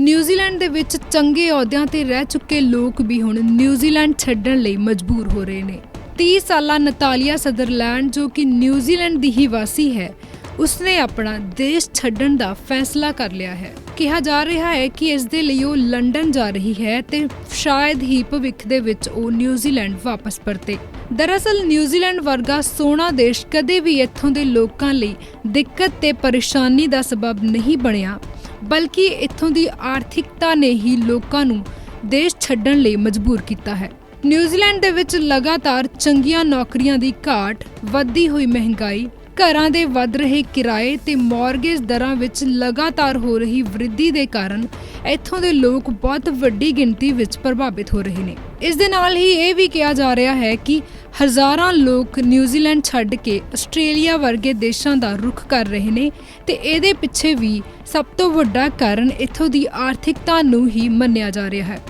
New Zealand ਦੇ ਵਿੱਚ ਚੰਗੇ ਅਹੁਦਿਆਂ ਤੇ ਰਹਿ ਚੁੱਕੇ ਲੋਕ ਵੀ ਹੁਣ ਨਿਊਜ਼ੀਲੈਂਡ ਛੱਡਣ ਲਈ ਮਜਬੂਰ ਹੋ ਰਹੇ ਨੇ। 30 ਸਾਲਾ ਨਤਾਲੀਆ ਸਦਰਲੈਂਡ, ਜੋ ਕਿ ਨਿਊਜ਼ੀਲੈਂਡ ਦੀ ਹੀ ਵਾਸੀ ਹੈ, ਉਸਨੇ ਆਪਣਾ ਦੇਸ਼ ਛੱਡਣ ਦਾ ਫੈਸਲਾ ਕਰ ਲਿਆ ਹੈ। ਕਿਹਾ ਜਾ ਰਿਹਾ ਹੈ ਕਿ ਇਸ ਦੇ ਲਈ ਉਹ ਲੰਡਨ ਜਾ ਰਹੀ ਹੈ ਤੇ ਸ਼ਾਇਦ ਹੀ ਭਵਿੱਖ ਦੇ ਵਿੱਚ ਉਹ ਨਿਊਜ਼ੀਲੈਂਡ ਵਾਪਸ ਪਰਤੇ। ਦਰਅਸਲ, ਨਿਊਜ਼ੀਲੈਂਡ ਵਰਗਾ ਸੋਹਣਾ ਦੇਸ਼ ਕਦੇ ਵੀ ਇੱਥੋਂ ਦੇ ਲੋਕਾਂ ਲਈ ਦਿੱਕਤ ਤੇ ਪਰੇਸ਼ਾਨੀ ਦਾ ਸਬਬ ਨਹੀਂ ਬਣਿਆ। ਬਲਕਿ ਇੱਥੋਂ ਦੀ ਆਰਥਿਕਤਾ ਨੇ ਹੀ ਲੋਕਾਂ ਨੂੰ ਦੇਸ਼ ਛੱਡਣ ਲਈ ਮਜਬੂਰ ਕੀਤਾ ਹੈ। ਨਿਊਜ਼ੀਲੈਂਡ ਦੇ ਵਿੱਚ ਲਗਾਤਾਰ ਚੰਗੀਆਂ ਨੌਕਰੀਆਂ ਦੀ ਘਾਟ, ਵੱਧਦੀ ਹੋਈ ਮਹਿੰਗਾਈ, ਘਰਾਂ ਦੇ ਵੱਧ ਰਹੇ ਕਿਰਾਏ ਤੇ ਮਾਰਗੇਜ ਦਰਾਂ ਵਿੱਚ ਲਗਾਤਾਰ ਹੋ ਰਹੀ ਵ੍ਰਿੱਧੀ ਦੇ ਕਾਰਨ ਇੱਥੋਂ ਦੇ ਲੋਕ ਬਹੁਤ ਵੱਡੀ ਗਿਣਤੀ ਵਿੱਚ ਪ੍ਰਭਾਵਿਤ ਹੋ ਰਹੇ ਨੇ। ਇਸ ਦੇ ਨਾਲ ਹੀ ਇਹ ਵੀ ਕਿਹਾ ਜਾ ਰਿਹਾ ਹੈ ਕਿ ਹਜ਼ਾਰਾਂ ਲੋਕ ਨਿਊਜ਼ੀਲੈਂਡ ਛੱਡ ਕੇ ਆਸਟ੍ਰੇਲੀਆ ਵਰਗੇ ਦੇਸ਼ਾਂ ਦਾ ਰੁਖ ਕਰ ਰਹੇ ਨੇ ਤੇ ਇਹਦੇ ਪਿੱਛੇ ਵੀ ਸਭ ਤੋਂ ਵੱਡਾ ਕਾਰਨ ਇੱਥੋਂ ਦੀ ਆਰਥਿਕਤਾ ਨੂੰ ਹੀ ਮੰਨਿਆ ਜਾ ਰਿਹਾ ਹੈ।